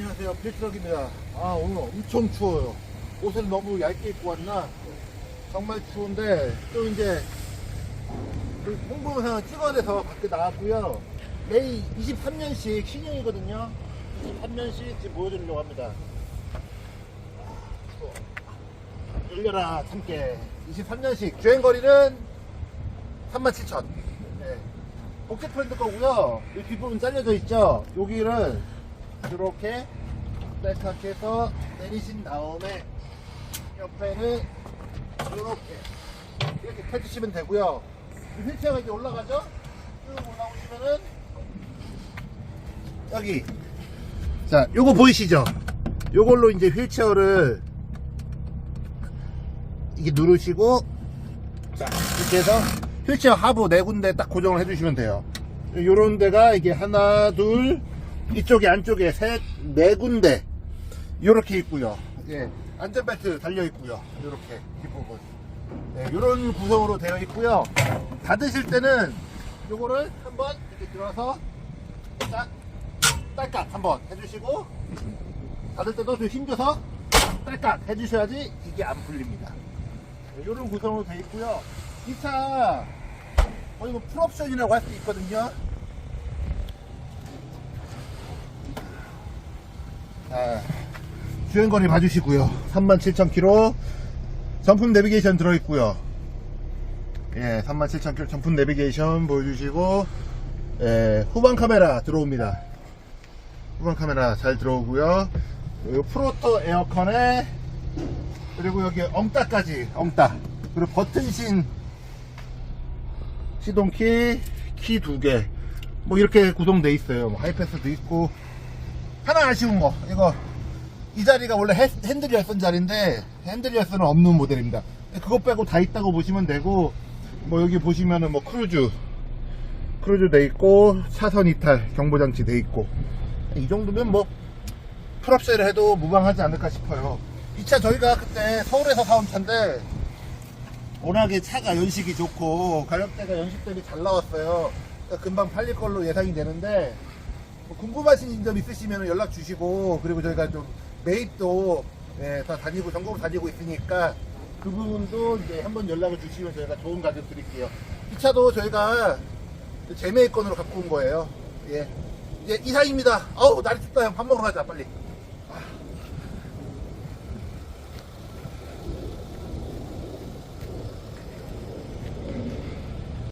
안녕하세요. 필트럭입니다. 아, 오늘 엄청 추워요. 옷을 너무 얇게 입고 왔나? 정말 추운데, 또 이제, 그 홍보영상을 찍어야 돼서 밖에 나왔고요. 매일 23년씩 신형이거든요. 23년씩 지금 보여드리려고 합니다. 추워. 열려라, 참깨. 23년씩. 주행거리는 37,000. 네. 복제 프렌드 거고요. 이 뒷부분 잘려져 있죠? 여기를 이렇게 딸깍 해서 내리신 다음에 옆에는 이렇게 이렇게 펴주시면 되고요. 이 휠체어가 이제 올라가죠? 쭉 올라오시면은 여기 자 요거 보이시죠? 요걸로 이제 휠체어를 이게 누르시고 자 이렇게 해서 휠체어 하부 네 군데 딱 고정을 해주시면 돼요. 요런 데가 이게 하나 둘 이쪽에 안쪽에 셋 네 군데 요렇게 있고요. 예, 안전벨트 달려 있고요. 요렇게 뒷부분. 네, 요런 구성으로 되어 있고요. 닫으실 때는 요거를 한번 이렇게 들어서 딱 딸깍 한번 해주시고 닫을 때도 좀 힘줘서 딸깍 해주셔야지 이게 안 풀립니다. 네, 요런 구성으로 되어 있고요. 이 차 거의 뭐 풀옵션이라고 할 수 있거든요. 자, 주행거리 봐주시고요. 37,000km 전품 내비게이션 들어있고요. 예, 37,000km 전품 내비게이션 보여주시고 예, 후방 카메라 들어옵니다. 후방 카메라 잘 들어오고요. 프로토 에어컨에 그리고 여기 엉따까지 엉따 그리고 버튼신 시동키 키 두 개 뭐 이렇게 구성돼 있어요 뭐 하이패스도 있고 하나 아쉬운 거 이거 이 자리가 원래 헤- 핸들 열선 자리인데 핸들 열선은 없는 모델입니다. 그거 빼고 다 있다고 보시면 되고 뭐 여기 보시면은 뭐 크루즈. 크루즈 돼 있고 차선 이탈 경보 장치 돼 있고. 이 정도면 뭐 풀업셀을 해도 무방하지 않을까 싶어요. 이 차 저희가 그때 서울에서 사온 차인데 워낙에 차가 연식이 좋고 가격대가 연식 대비 잘 나왔어요. 그러니까 금방 팔릴 걸로 예상이 되는데 뭐 궁금하신 점 있으시면 연락 주시고 그리고 저희가 좀 매입도 예, 다 다니고 전국을 다니고 있으니까 그 부분도 이제 한번 연락을 주시면 저희가 좋은 가격 드릴게요. 이 차도 저희가 재매입건으로 갖고 온 거예요. 예. 이제 이상입니다. 어우 날이 춥다 형 밥 먹으러 가자 빨리.